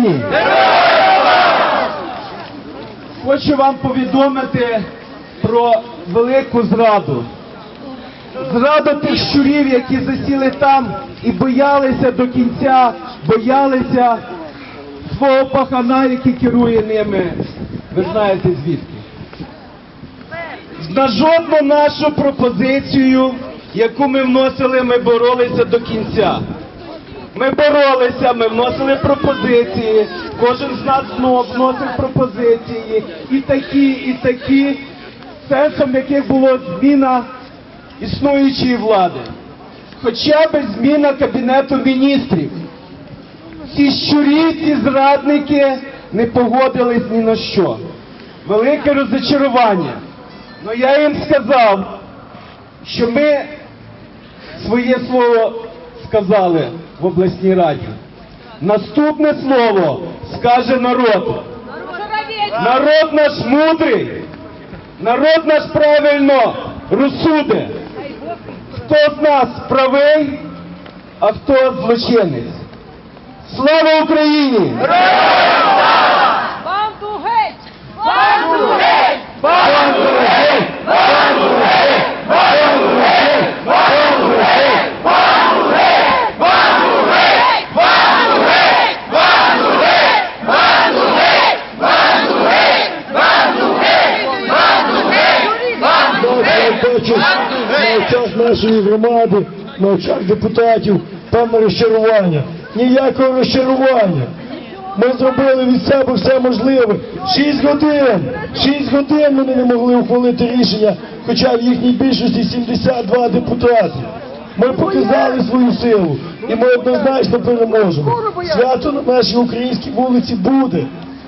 Україні! Хочу вам повідомити про велику зраду. Зраду тих щурів, які засіли там і боялися до кінця, боялися свого пахана, який керує ними. Ви знаєте звідки. На жодну нашу пропозицію, яку ми вносили, ми боролися до кінця. Ми боролися, ми вносили пропозиції, кожен з нас знов вносив пропозиції, і такі, і такі, сенсом яких було зміна існуючої влади. Хоча б зміна Кабінету міністрів. Ці щурі, ці зрадники не погодились ні на що. Велике розочарування. Ну я їм сказав, що ми своє слово сказали в обласній раді. Наступне слово скаже народ. Народ наш мудрий, народ наш правильно розсуде. Хто з нас правий, а хто злочинець. Слава Україні! Банду геть! Банду геть! На очах нашої громади, на очах депутатів, певне розчарування. Ніякого розчарування. Ми зробили від себе все можливе. Шість годин, шість годин вони не могли ухвалити рішення, хоча в їхній більшості 72 депутати. Ми показали свою силу і ми однозначно переможемо. Свято на нашій українській вулиці буде.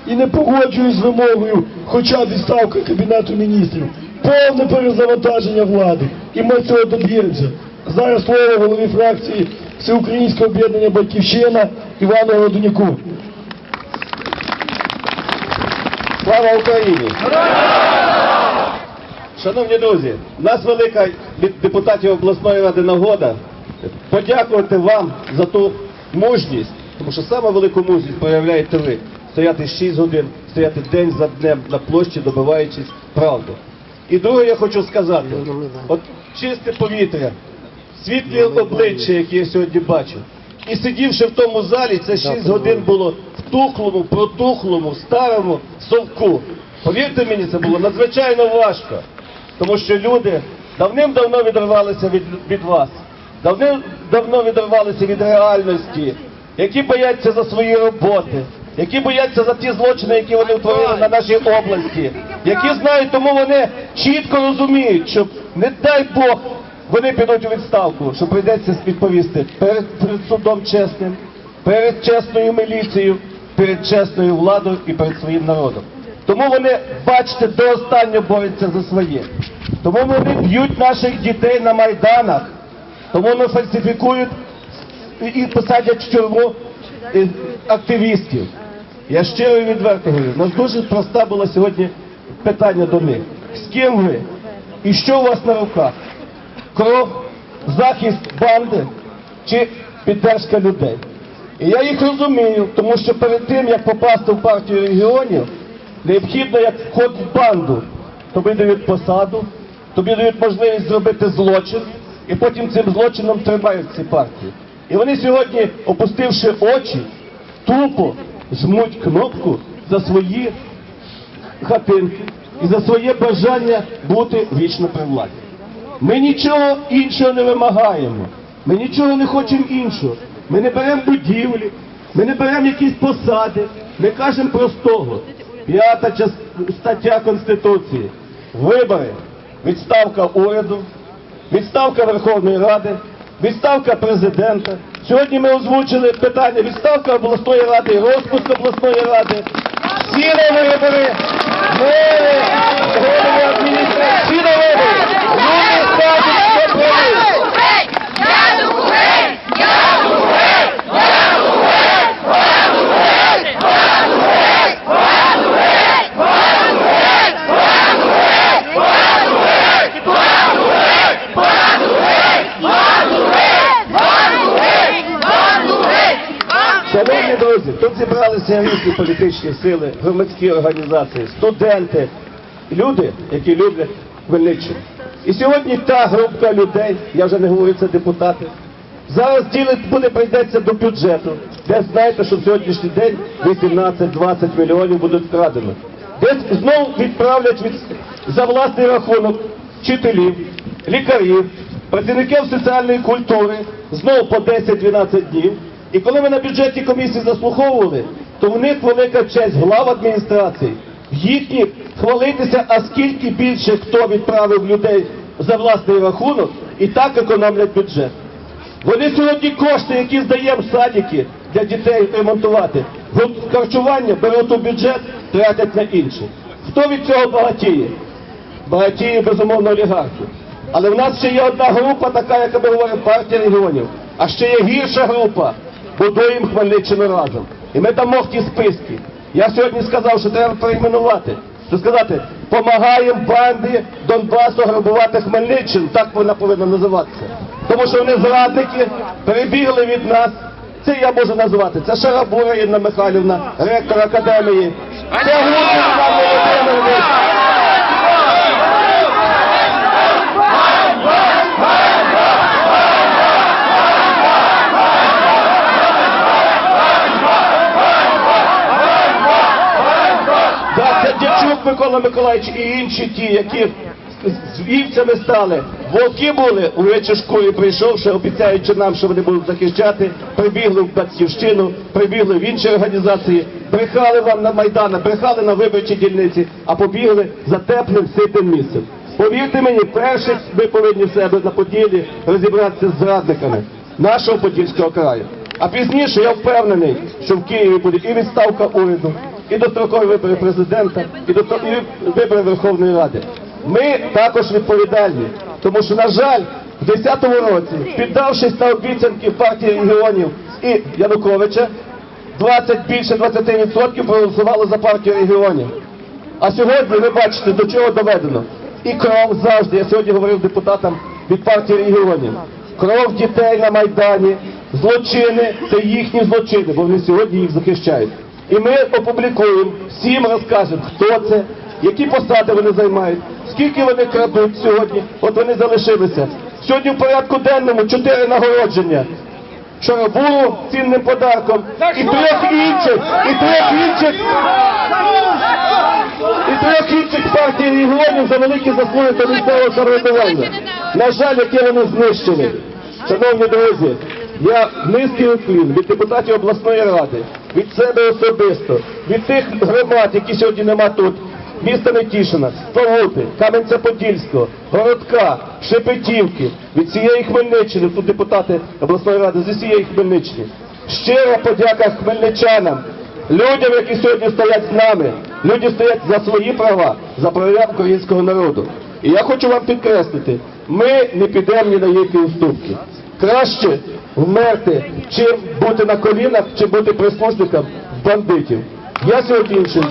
І не погоджуюсь з вимогою, хоча відставка Кабінету міністрів. Повне перезавантаження влади. І ми цього доб'ємося. Зараз слово голові фракції Всеукраїнського об'єднання Батьківщина Івану Родоняку. Слава Україні! Шановні друзі, у нас велика від депутатів обласної ради нагода подякувати вам за ту мужність, тому що саме велику мужність проявляєте ви. Стояти 6 годин, стояти день за днем на площі, добиваючись правди. І друге, я хочу сказати, от чисте повітря, світлі обличчя, які я сьогодні бачу. І сидівши в тому залі, це 6 годин було в тухлому, протухлому, старому совку. Повірте мені, це було надзвичайно важко, тому що люди давним-давно відривалися від, від вас, давним-давно відривалися від реальності, які бояться за свої роботи, які бояться за ті злочини, які вони утворили на нашій області, які знають, тому вони чітко розуміють, що не дай Бог вони підуть у відставку, що прийдеться відповісти перед, перед судом чесним, перед чесною міліцією, перед чесною владою і перед своїм народом. Тому вони, бачите, до останнього борються за своє. Тому вони б'ють наших дітей на майданах, тому вони фальсифікують і- і посадять в тюрму е, активістів. Я щиро і відверто говорю, у нас дуже проста була сьогодні питання до них. З ким ви? І що у вас на руках? Кров, захист банди чи підтримка людей? І я їх розумію, тому що перед тим, як попасти в партію регіонів, необхідно, як вход в банду, тобі дають посаду, тобі дають можливість зробити злочин, і потім цим злочином тримають ці партії. І вони сьогодні, опустивши очі, тупо жмуть кнопку за свої хатинки і за своє бажання бути вічно при владі. Ми нічого іншого не вимагаємо. Ми нічого не хочемо іншого. Ми не беремо будівлі, ми не беремо якісь посади. Ми кажемо простого. П'ята стаття Конституції. Вибори, відставка уряду, відставка Верховної Ради, відставка президента. Сьогодні ми озвучили питання відставка обласної ради розпуск обласної ради. На вибори, мери, голови адміністрації, всі на вибори. Люди скажуть, що праві. Різні політичні сили, громадські організації, студенти, люди, які люблять Хмельниччину. І сьогодні та група людей, я вже не говорю, це депутати, зараз ділить буде прийдеться до бюджету, де знаєте, що в сьогоднішній день 18-20 мільйонів будуть вкрадені. Десь знову відправлять від, за власний рахунок вчителів, лікарів, працівників соціальної культури знову по 10-12 днів. І коли ми на бюджетній комісії заслуховували, то в них велика честь глав адміністрації, їхні хвалитися, а скільки більше хто відправив людей за власний рахунок, і так економлять бюджет. Вони сьогодні кошти, які здаємо в садики для дітей ремонтувати, харчування беруть у бюджет, тратять на інше. Хто від цього багатіє? Багатіє, безумовно, олігархи. Але в нас ще є одна група, така, яка ми говоримо, партія регіонів. А ще є гірша група. Будуємо Хмельниччину разом. І ми дамо в ті списки. Я сьогодні сказав, що треба перейменувати. Що сказати, помагаємо банді Донбасу грабувати Хмельниччину, так вона повинна називатися. Тому що вони зрадники перебігли від нас. Це я можу назвати. Це Шарабура Інна Михайлівна, ректор академії. Це Гуркін Дячук Микола Миколаївич і інші ті, які з- вівцями стали. Вовки були у Вечушкурі прийшовши, обіцяючи нам, що вони будуть захищати, прибігли в Батьківщину, прибігли в інші організації, брехали вам на Майдана, брехали на виборчі дільниці, а побігли за теплим ситим місцем. Повірте мені, перше ми повинні в себе на поділі розібратися з зрадниками нашого Подільського краю. А пізніше я впевнений, що в Києві буде і відставка уряду, і дострокові вибори президента, і, до, вибори Верховної Ради. Ми також відповідальні, тому що, на жаль, в 10-му році, піддавшись на обіцянки партії регіонів і Януковича, 20 більше 20% проголосували за партію регіонів. А сьогодні ви бачите, до чого доведено. І кров завжди, я сьогодні говорив депутатам від партії регіонів. Кров дітей на Майдані, злочини це їхні злочини, бо вони сьогодні їх захищають. І ми опублікуємо, всім розкажемо, хто це, які посади вони займають, скільки вони крадуть сьогодні. От вони залишилися. Сьогодні в порядку денному чотири нагородження. Шарабулу цінним подарком і трьох інших, і трьох інших і трьох інших партій регіонів за великі заслуги до місцевого самоврядування. На жаль, яке вони знищили. Шановні друзі, я низький уклін від депутатів обласної ради, від себе особисто, від тих громад, які сьогодні нема тут, міста Нетішина, Славути, Кам'янця-Подільського, Городка, Шепетівки, від цієї Хмельниччини, тут депутати обласної ради з усієї Хмельниччини. Щира подяка хмельничанам, людям, які сьогодні стоять з нами. Люди стоять за свої права, за права українського народу. І я хочу вам підкреслити, ми не підемо ні на які уступки. Краще вмерти, чим бути на колінах, чим бути прислужником бандитів. Я сьогодні іншим.